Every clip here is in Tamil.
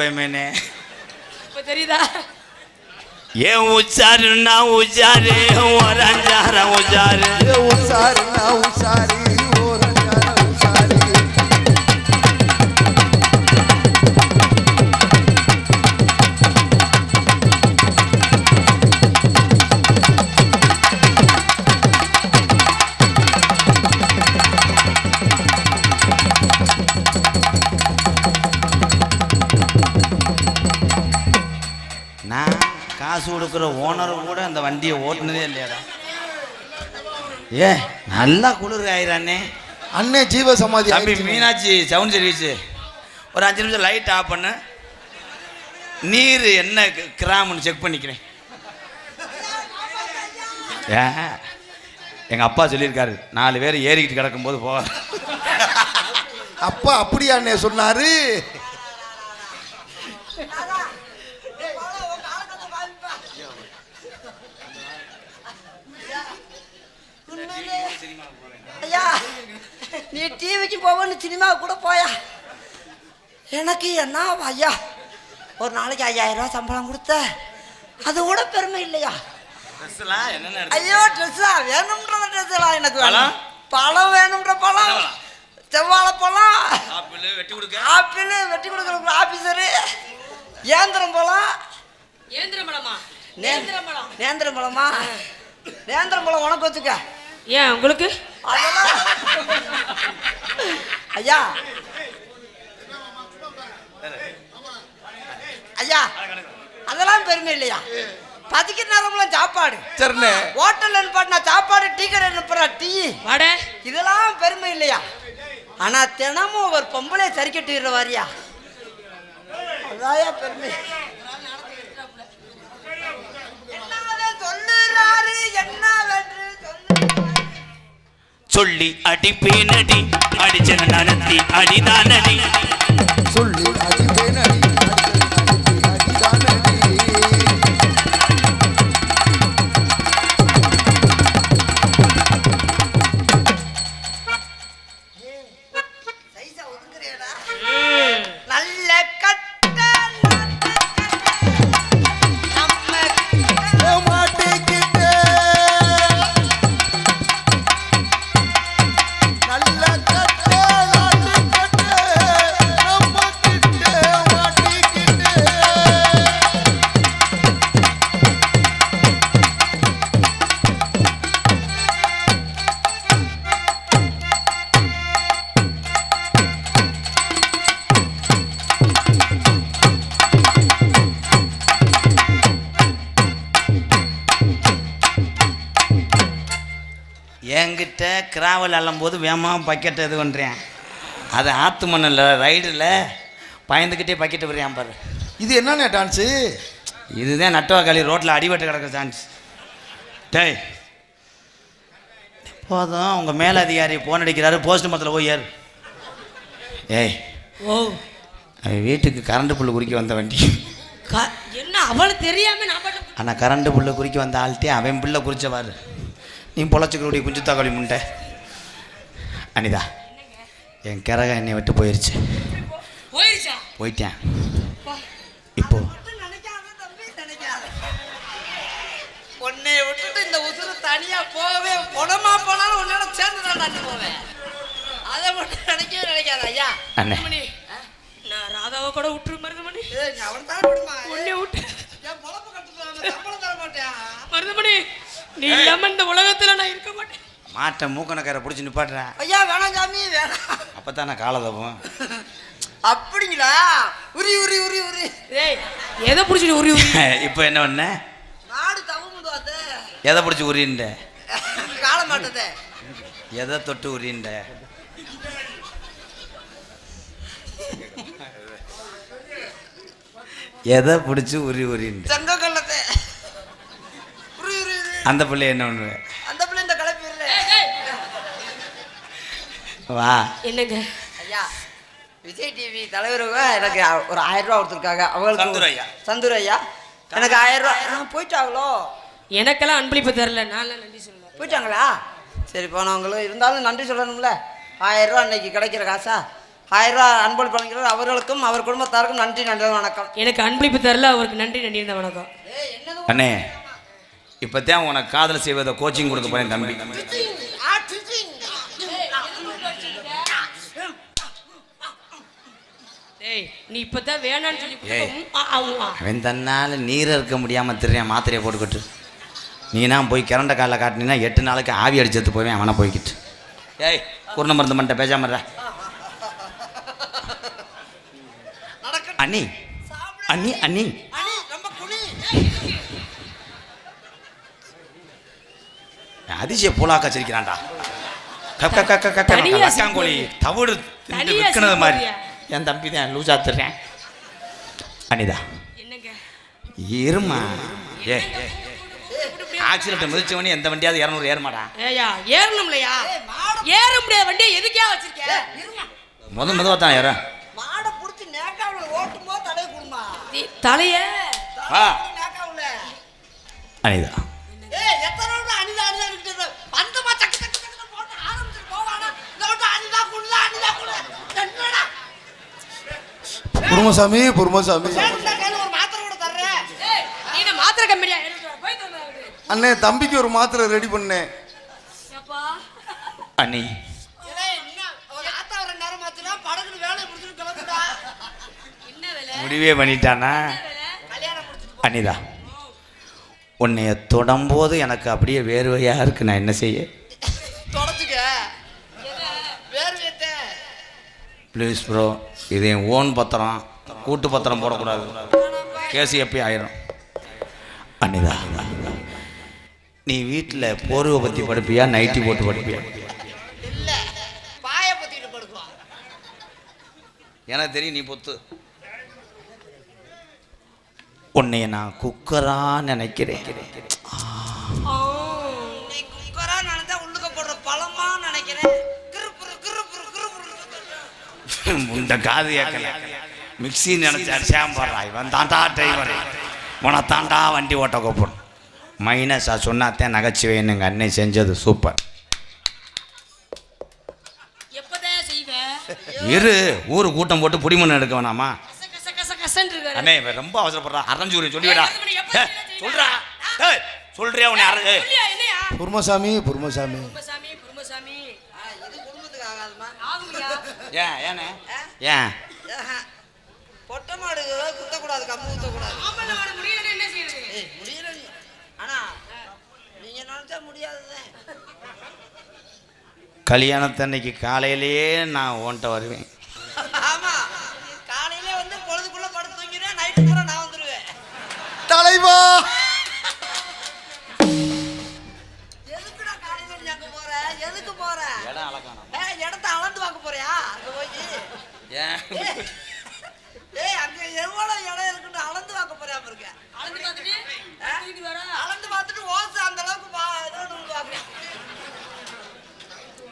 பயமேனே இப்ப தெரியுதா? ஏன் உச்சாருன்னா உச்சாரு ஒரு அஞ்சாரம் உச்சாரு. ஏ உஷாரு காசு கொடுக்குற ஓனர் கூட அந்த வண்டியை ஓட்டுனதே இல்லையாடா? ஏ நல்லா குளிர் ஆயிரானே அண்ணே ஜீவ சமாதி தம்பி. மீனாட்சி சவுண்ட் சர்வீஸ் ஒரு அஞ்சு நிமிஷம் லைட் ஆஃப் பண்ணு. நீர் என்ன கிராம்னு செக் பண்ணிக்கிறேன். ஏ எங்கள் அப்பா சொல்லியிருக்காரு. நாலு பேர் ஏறிக்கிட்டு கிடக்கும்போது போ. அப்பா அப்படியா அண்ணே சொன்னாரு? நீ டிவிக்கு போகணும் சினிமாவுக்கு கூட போயா எனக்கு என்ன ஐயா ஒரு நாளைக்கு ஐயாயிரம் ரூபாய் சம்பளம் கொடுத்த அது கூட பெருமை இல்லையா ஐயோ ட்ரெஸ்ஸா வேணும்ன்ற ட்ரெஸ்ஸெல்லாம் எனக்கு? வேணும் பழம் வேணும்ன்ற பழம்? செவ்வாழை பழம் ஆப்பிள் வெட்டி கொடுக்க ஆப்பிள் வெட்டி கொடுக்குற ஆபீசரு ஏந்திரம் பழம் ஏந்திரம் பழமா நே- ஏந்திரம் பழம் நேந்திரம் பழமா நேந்திரம் பழம் உனக்கு வச்சுக்க ஏன் உங்களுக்கு ஐயா. ஐயா அதெல்லாம் பெருமை இல்லையா? பதிக்கிற நேரம்லாம் சாப்பாடு. சரிண்ணே. ஹோட்டல் அனுப்பாட்டினா சாப்பாடு டீ கடை அனுப்புறா டீ? வாட. இதெல்லாம் பெருமை இல்லையா? ஆனா தினமும் ஒரு பொம்பளை சரி கட்டிடுற வாரியா? அதாயா பெருமை. சொல்லுறாரு? சொல்லி அடிப்பேனடி. அடிச்சன நடத்தி அடிதானடி. கிராவல் அள்ளும்போது வேகமாக பக்கெட் இது பண்ணுறேன் அது ஆத்து மண்ணில் ரைடில் பயந்துக்கிட்டே பக்கெட்டு விடுறேன் பாரு. இது என்னண்ணே டான்ஸு? இதுதான் நட்டுவாக்காளி ரோட்டில் அடிபட்டு கிடக்குற சான்ஸ் டேய் போதும் உங்கள் மேலதிகாரி ஃபோன் அடிக்கிறாரு போஸ்ட் மரத்தில் போய் ஏறு. ஏய் ஓ. வீட்டுக்கு கரண்ட் புல்லு குறிக்க வந்த வண்டி. க- என்ன அவளுக்கு தெரியாம ஆனால் கரண்ட் புல்லு குறிக்க வந்த ஆள்கிட்டே அவன் புல்லை குறிச்சவாரு நீ பொழைச்சிக்கிறோடைய குஞ்சு தக்காளி முண்டை. அனிதா என் கிரக என்னை விட்டு போயிருச்சு. போயிருச்சா? போயிட்டேன். இப்போ. நினைக்காத தம்பி நினைக்காத உன்னை விட்டுட்டு இந்த உசுறு தனியா போகவே பொணமா போனாலும் உன்னோட சேர்ந்து தான் நான் போவேன். அதை மட்டும் நினைக்கவே நினைக்காத ஐயா. அண்ணே. நான் ராதாவை கூட விட்டுரு மருதமணி. ஏய், நீ அவன் தான் விடுமா? உன்னை விட்டு. என் பொழப்பு கட்டுறான் சம்பளம் தர மாட்டேன் மருதமணி நீ இல்லாம இந்த உலகத்துல நான் இருக்க மாட்டேன். மாட்டை மூக்கணக்காரை பிடிச்சி நிப்பாட்டுறேன் ஐயா வேணாம் சாமி வேணாம். அப்போ தான் நான் காலதவும் அப்படிங்களா? உரி உரி உரி உரி. ஏய் எதை பிடிச்சிட்டு உரி உரி? இப்போ என்ன பண்ண நாடு தவமுது அது. எதை பிடிச்சி உரிண்ட கால மாட்டதே. எதை தொட்டு உரிண்ட எதை பிடிச்சி உரி உரிண்ட செங்க கள்ளத்தை உரி உரி உரி. அந்த பிள்ளை என்ன பண்ணுவ அந்த பிள்ளை இந்த கிளப்பி விடுற வா. என்னங்க? ஐயா விஜய் டிவி தலைவருங்க எனக்கு ஒரு ஆயிரம் ரூபா கொடுத்துருக்காங்க. அவங்களுக்கு சந்தூர் ஐயா. சந்தூர் ஐயா எனக்கு ஆயிரம் ரூபா போயிட்டாங்களோ? எனக்கெல்லாம் அன்பளிப்பு தரல. நான் நன்றி சொல்லல போயிட்டாங்களா? சரி போனவங்களும் இருந்தாலும் நன்றி சொல்லணும்ல. ஆயிரம் ரூபா இன்னைக்கு கிடைக்கிற காசா? ஆயிரம் ரூபா அன்பளிப்பு வழங்குகிறார் அவர்களுக்கும் அவர் குடும்பத்தாருக்கும் நன்றி நன்றி வணக்கம். எனக்கு அன்பளிப்பு தரல. அவருக்கு நன்றி நன்றி இருந்த வணக்கம். அண்ணே இப்போ தான் உனக்கு காதல் செய்வதை கோச்சிங் கொடுக்க போறேன் தம்பி. டேய் நீ இப்பதான் வேணான்னு சொல்லி ஏய். அவன் தன்னால் நீர் இருக்க முடியாமல் தெரியான் மாத்திரையை போட்டுக்கிட்டு. நீனா போய் கிறண்ட காலில் காட்டினீங்கன்னா எட்டு நாளைக்கு ஆவி அடிச்சது போவேன் அவனை போய்கிட்டு ஏய் குருண மருந்து பண்ணிட்ட பேசாம அண்ணி அண்ணி அண்ணி. அதிசய பூலாக்கா சிரிக்கிறான்டா. கப் தனியா லக்காங்கோழி தவிடு விற்கிறது மாதிரி? என் தம்பி தான் லூசா தர்றேன் அனிதா. என்னங்க? இருமா ஏ ஆக்சிடென்ட் மிதிச்சவனே எந்த வண்டியாவது இரநூறு ஏறமாடா. ஏயா ஏறணும்லையா ஏற முடியாத வண்டியை எதுக்கே வச்சிருக்க? முத மெதுவாக தான் ஏற. மாடை பிடிச்சி நேக்காவில் ஓட்டும் போது தடைய கொடுமா தலைய? ஆ நேக்காவில். அனிதா. அனிதா அனிதா குருமசாமி குருமசாமி அண்ணே தம்பிக்கு ஒரு மாத்திரை ரெடி பண்ணேன். ஏப்பா அண்ணி. முடிவே பண்ணிட்டானா? கல்யாணம் முடிச்சுட்டு அனிதா உன்னைய தொடும்போது எனக்கு அப்படியே வேர்வையாக இருக்கு. நான் என்ன செய்ய? ப்ளீஸ் ப்ரோ இது என் ஓன் பத்திரம். கூட்டு பத்திரம் போடக்கூடாது. கேஸ் எப்பயும் ஆயிரும். அனிதா நீ வீட்டில் போர்வை பற்றி படிப்பியா? நைட்டி போட்டு படிப்பியா? எனக்கு தெரியும் நீ பொத்து. உன்னைய நான் குக்கரா நினைக்கிறேன். இந்த காது ஏக்கல மிக்ஸி நினைச்சா சாம்பாரா இவன் தாண்டா டிரைவர் உன தாண்டா வண்டி ஓட்ட கூப்பிடும் மைனஸா சொன்னாத்தேன் நகைச்சுவைன்னு எங்கள் அண்ணன் செஞ்சது சூப்பர் இரு ஊரு கூட்டம் போட்டு புடிமண் எடுக்க வேணாமா? கச கச கச கசன்னு இருக்காரு. அண்ணே இவன் ரொம்ப அவசரப்படுறா. அரஞ்சூரி சொல்லிவிடா. சொல்றா. சொல்றியா உன்னை அரை ஏய். சொல்லியா, என்னையா குருமசாமி குருமசாமி குருமசாமி குருமசாமி இது குடும்பத்துக்கு ஆகாதுமா? ஏன்? ஏன் பொட்டை மாடு குத்தக்கூடாது கம்பு குத்தக்கூடாது. முடியல. ஆனா நீங்க நினைச்சா முடியாதுதான் கல்யாணத்தன்னைக்கு காலையிலேயே நான் உன்கிட்ட வருவேன்.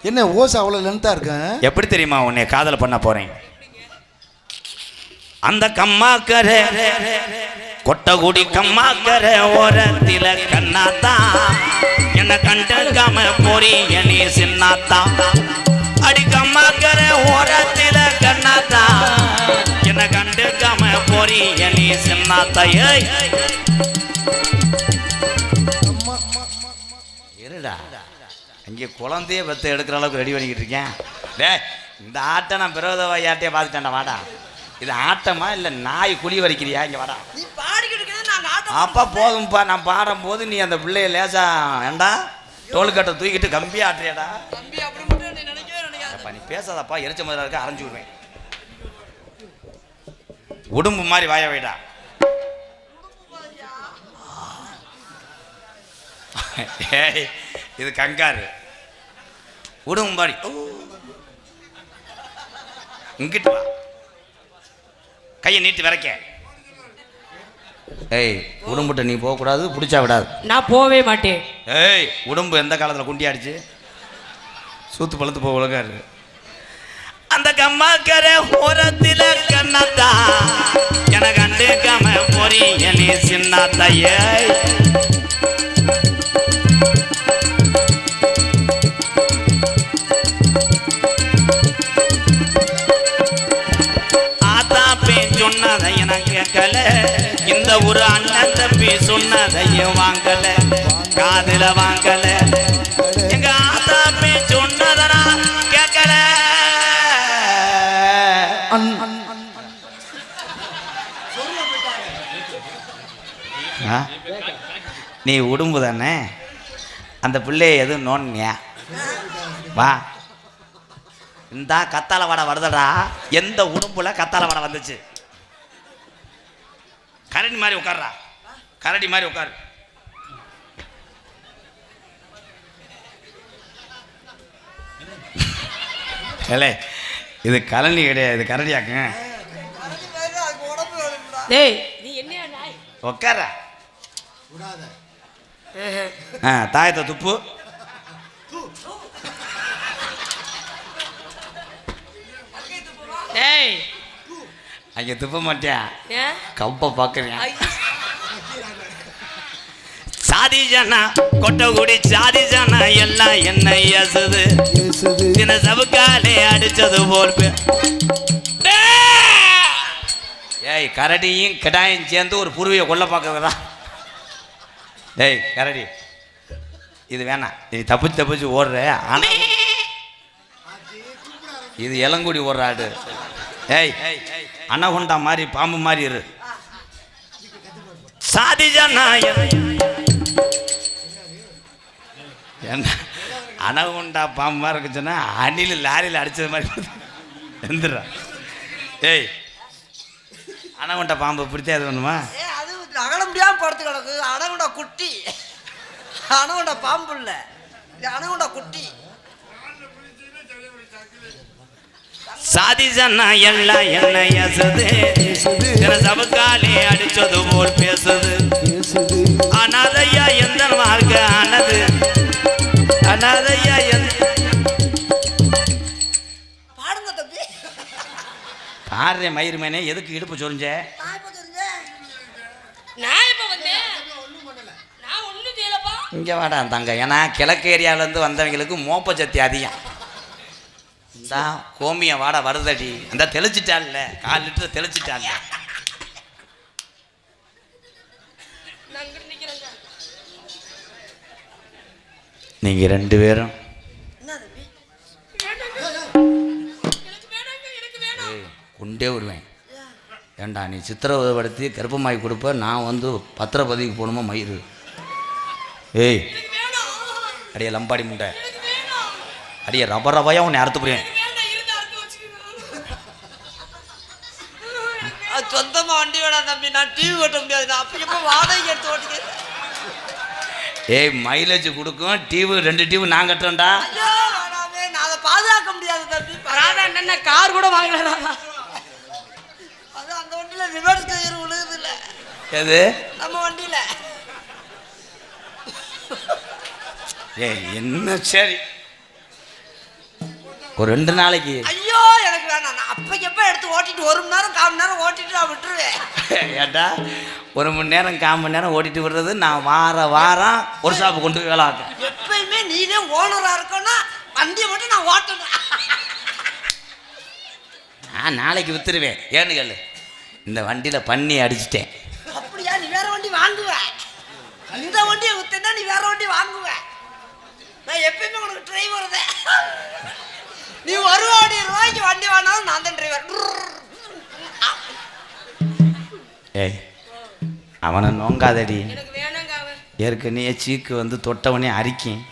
என்ன ஓசை அவ்வளோ லென்த்தாக இருக்கேன் எப்படி தெரியுமா உன்னை காதல் பண்ண போறேன்? அந்த கம்மாக்கரை கொட்டகுடி கம்மாக்கரை ஓரத்தில கண்ணாத்தா என்ன கண்டுக்காம போறீ நீ சின்னாத்தா அடி கம்மாக்கரை ஓரத்தில கண்ணாத்தா என்ன கண்டுக்காம போறீ நீ சின்னாத்தா ஏய். இருடா அங்கே குழந்தைய பெத்த எடுக்கிற அளவுக்கு ரெடி பண்ணிக்கிட்டு இருக்கேன். டேய் இந்த ஆட்டை நான் பிறகுதவா யார்ட்டையே பார்த்துட்டேன்டா வாடா. இது ஆட்டமா இல்லை நாய் குழி வரைக்கிறியா? இங்கே வாடா. அப்பா போதும்ப்பா நான் பாடும்போது நீ அந்த பிள்ளைய லேசா ஏண்டா டோல்கட்டை தூக்கிட்டு கம்பி ஆட்டுறியாடா? நீ பேசாதப்பா எரிச்ச மாதிரி இருக்க அரைஞ்சு விடுவேன். உடும்பு மாதிரி வாய வைடா. ஏய் இது கங்காரு. உடும்பு மாதிரி ஓ. இங்கிட்டு வா. கையை நீட்டி விரைக்க. ஏய் உடம்புட்ட நீ போகக்கூடாது பிடிச்சா விடாது. நான் போவே மாட்டேன். ஏய் உடம்பு எந்த காலத்தில் குண்டி அடிச்சு சூத்து பழுத்து போக உலகம் இருக்கு அந்த கம்மாக்கரை ஓரத்தில கண்ணத்தா. எனக்கு கண்டுக்காம போறீ நீ சின்னாத்தா இந்த ஒரு அண்ணன் தம்பி சொன்னதையும் வாங்கல காதுல வாங்கல. எங்க ஆத்தாப்பி சொன்னதை நான் கேட்கல? நீ உடும்பு தானே? அந்த பிள்ளைய எதுவும் நோன்னியா? வா. இந்த கத்தால வடை வருதடா. எந்த உடும்புல கத்தால வடை வந்துச்சு? கரடி மாதிரி உட்கார்றா. கரடி மாதிரி உட்காரு. ஏலே இது கழனி கிடையாது இது கரடியாக்குங்க. டேய் நீ என்ன நாய்? உட்கார ஆ தாயத்தை துப்பு. டேய் அங்கே துப்ப மாட்டியா? ஏன் கம்ப பார்க்குறியா ஐ, சாதி ஜனா கொட்டகுடி சாதி ஜனா எல்லாம் என்ன எசுது இயேசுது தின சவுக்காலே அடிச்சது போல்! ஏய் கரடியும் கிடாயும் சேர்ந்து ஒரு புருவியை கொல்ல பார்க்கறதா டேய் கரடி. இது வேணாம். நீ தப்பிச்சு தப்பிச்சு ஓடுற. ஆனா இது இளங்குடி ஓடுற ஆடு. ஏய். அனகுண்டா மாதிரி பாம்பு மாதிரி இரு. சாதிஜனா என்ன? அனகுண்டா பாம்பு மாதிரி இருக்குச்சுன்னா அணில் லாரியில் அடிச்சது மாதிரி எந்திரா. ஏய் அனகுண்டா பாம்பு பிடித்தே அது வேணுமா ஏ அது அகல முடியாமல் படுத்து கிடக்கு. அனகுண்டா குட்டி. அனகுண்டா பாம்பு இல்லை. அனகுண்டா குட்டி. சாதிஜனா எல்லாம் என்ன எசுது சபக்காலே அடிச்சது போல் பேசுது. அனாதையா எந்த மார்க்க ஆனது? அனாதையா எந்த பாடுற மயிர் மேனே எதுக்கு இடுப்பு சொரிஞ்ச? இங்கே வாடா தங்க. ஏன்னா கிழக்கு ஏரியாவிலேருந்து வந்தவங்களுக்கு மோப்ப சக்தி அதிகம். இந்தா கோமிய வாட வருதடி. அந்த தெளிச்சிட்டான்ல. கால் லிட்டர் தெளிச்சிட்டான்ல. நீங்க நீங்கள் ரெண்டு பேரும். ஏய், கொண்டே வருவேன். ஏண்டா நீ சித்திரவதைப்படுத்தி கருப்பமாய் கொடுப்ப நான் வந்து பத்திரப்பதிவுக்கு போகணுமா மயிறு? ஏய் அடியே லம்பாடி முண்டை. அடியே ரப ரவையாக உன்னை அறுத்து புரியும் ஏய் மைலேஜ் கொடுக்கும் டிவி ரெண்டு டிவி நான் கட்டுறேன்டா. நான் அதை பாதுகாக்க முடியாது தம்பி ராதா என்ன கார் கூட வாங்கல அது அந்த வண்டியில ரிவர்ஸ் கயிறு விழுகுது இல்ல எது? நம்ம வண்டியில. ஏய் என்ன சரி. ஒரு ரெண்டு நாளைக்கு. ஐயோ எனக்கு வேணாம். நான் அப்பைக்கு எப்ப எடுத்து ஓட்டிட்டு ஒரு மணி நேரம் கால் மணி நேரம் ஓட்டிட்டு நான் விட்டுருவேன். ஏட்டா ஒரு மணி நேரம் கால் மணி நேரம் ஓட்டிட்டு விடுறது நான் வார வாரம் ஒரு ஷாப்பு கொண்டு போய் வேலை ஆக்கேன் எப்பயுமே நீனே ஓனரா இருக்கணும்னா வண்டியை மட்டும் நான் ஓட்டணும். நான் நாளைக்கு வித்துருவேன். ஏன்னு கேளு இந்த வண்டியில் பண்ணி அடிச்சிட்டேன். அப்படியா நீ வேற வண்டி வாங்குவ? இந்த வண்டியை வித்தேன்னா நீ வேற வண்டி வாங்குவ? நான் எப்பயுமே உனக்கு டிரைவர் தான். நீ ஒரு கோடி அவனை நோங்காதடி. ஏற்கனவே சீக்கு வந்து தொட்டவனே அரிக்கும்.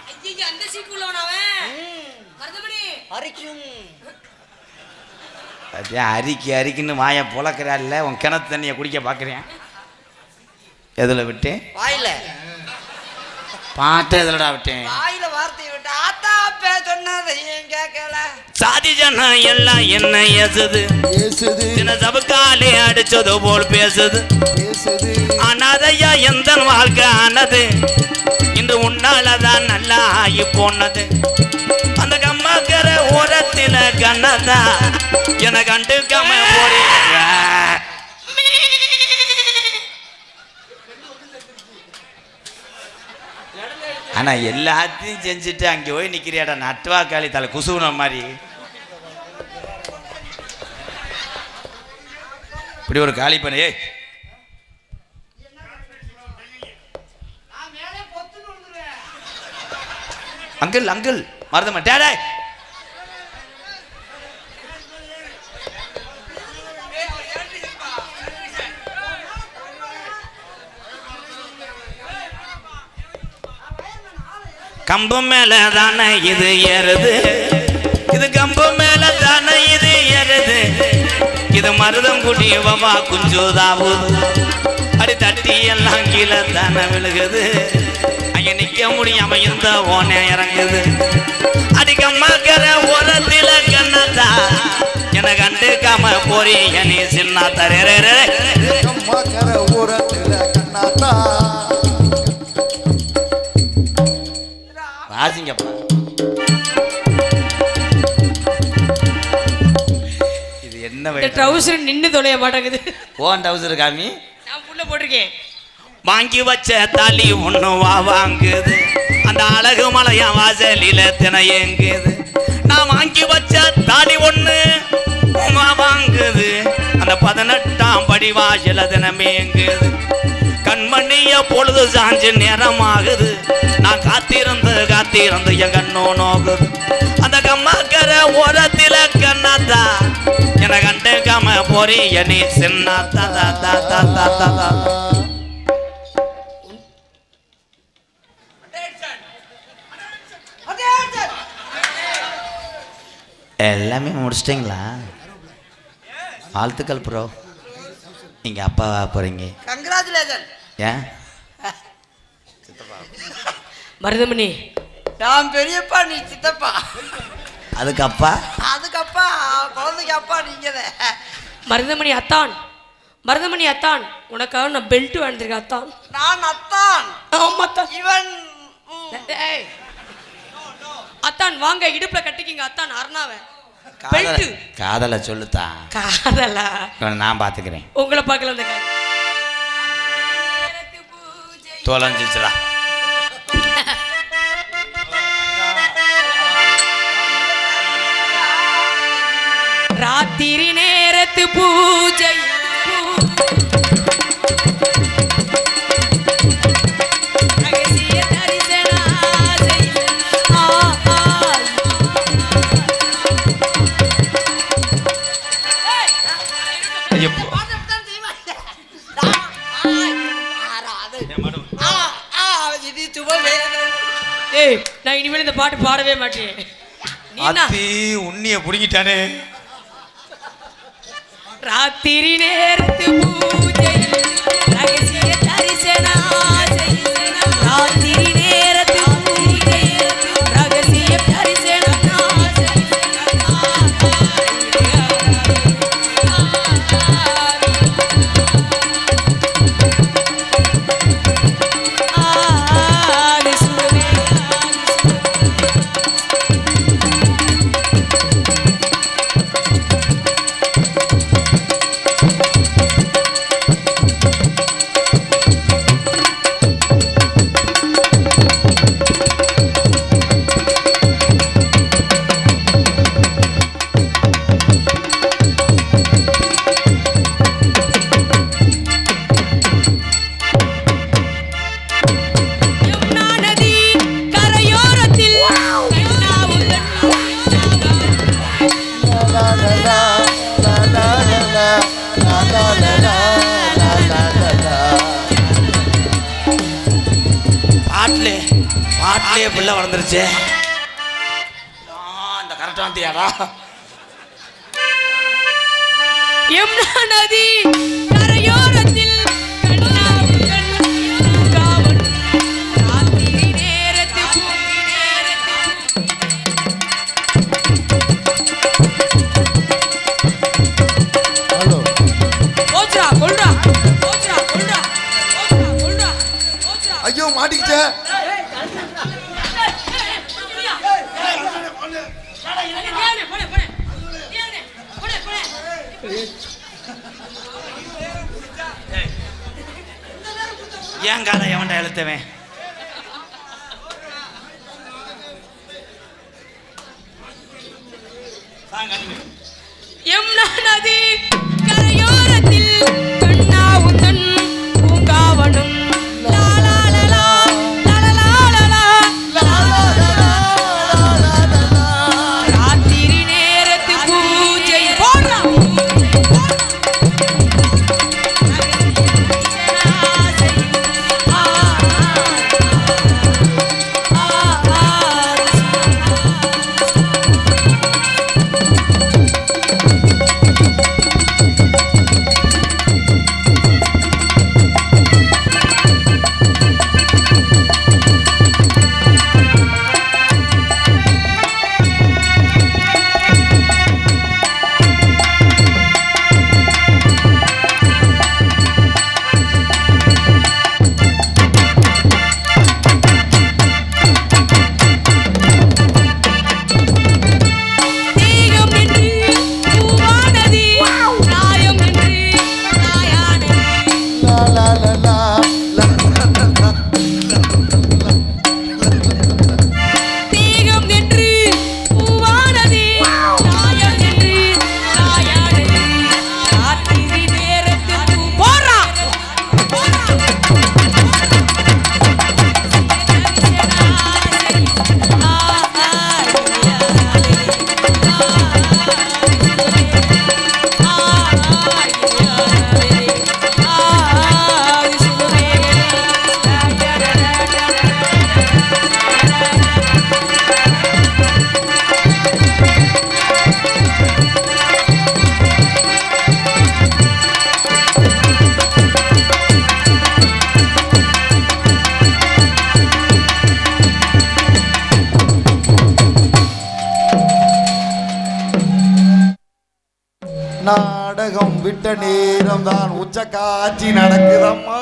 அதே அரிக்கி அரிக்கின்னு வாயை புழக்கிறாள்ல உன் கிணத்து தண்ணியை குடிக்க பார்க்குறேன் எதில் விட்டேன்? வாயில. பாட்டை எதிலடா விட்டேன்? சாதி ஜனம் எல்லாம் என்ன இயேசுது சின்ன சபக்காலே அடிச்சது போல் பேசுது. அனாதையா எந்த வாழ்க்கை ஆனது? இன்று உன்னாலதான் நல்லா ஆகி போனது. அந்த கம்மாக்கர ஓரத்தில கண்ணதா. என கண்டுக்காம போறீ ஆனால் எல்லாத்தையும் செஞ்சுட்டு அங்கே போய் நிற்கிறியாடா நட்டுவாக்காளி தலை குசுகுன மாதிரி. இப்படி ஒரு காலி பண்ணு ஏய். அங்கிள் அங்கிள் மறந்துமா டேடாய் கம்பு மேல தானே இது ஏறுது? இது கம்பு மேல தானே இது ஏறுது? இது மருதம் குடி வவா குஞ்சுதாவுது. அடி தட்டி எல்லாம் கீழே தானே விழுகுது. அங்க நிக்க முடியாம இருந்த ஓனே இறங்குது. அடிக்கம்மா கர ஓரத்தில கண்ணதா என கண்டுக்காம போறீ நீ சின்ன தரேரே அம்மா கர கண்ணாத்தா. ராசிங்கப்பா இது என்ன ட்ரௌசர் நின்னு தொலைய மாட்டேங்குது. ஓன் டவுசர் காமி. நான் புள்ள போட்டிருக்கேன். வாங்கி வச்ச தாலி ஒண்ணு வா வாங்குது. அந்த அழகு மலையா வாசலில தினையங்குது நான் வாங்கி வச்ச தாலி ஒண்ணு வா வாங்குது. அந்த பதினெட்டாம் படி வாசல தினமேங்குது கண்மணிய பொழுது சாஞ்சு நேரமாகுது. நான் காத்திருந்து காத்திருந்து என் கண்ணோ நோகுது. அந்த கம்மாக்கர ஓரத்தில கண்ணாத்தா. என கண்டுக்காம போறீ நீ சின்ன தா தா தா தா தா தா. தா எல்லாமே முடிச்சிட்டிங்களா? வாழ்த்துக்கள் ப்ரோ நீங்கள் அப்பா போகிறீங்க கங்க்ராச்சுலேஷன் ஏன் மருதமணி. நான் பெரியப்பா நீ சித்தப்பா. அதுக்கு அப்பா அதுக்கப்பா குழந்தைக்கு அப்பா நீங்க மருதமணி அத்தான். மருதமணி அத்தான். உனக்காக நான் பெல்ட் வாங்கியிருக்கேன் அத்தான். நான் அத்தான். ஆமா இவன். அத்தான் வாங்க இடுப்புல கட்டிக்கிங்க அத்தான் அருணாவை. காதலை காதலை சொல்லுத்தா காதலா? நான் பார்த்துக்கிறேன். உங்களை பார்க்கல அந்த காதல். தொலைஞ்சிச்சுடா. ராத்திரி நேரத்து பூஜை பாட்டு பாடவே மாட்டேன்? அத்தி உன்னிய புடுங்கிட்டானே. ராத்திரி நேரத்து பூஜை வாயிலேயே பிள்ளை வளர்ந்துருச்சு. அந்த கரெக்டான தியாடா நதி ஐயோ மாட்டிக்கிச்சே. ஏன் காலை எவன்டா எழுத்தவன்? யமுனா நதி கரையோ நேரம் தான் உச்ச காட்சி நடக்குதம்மா.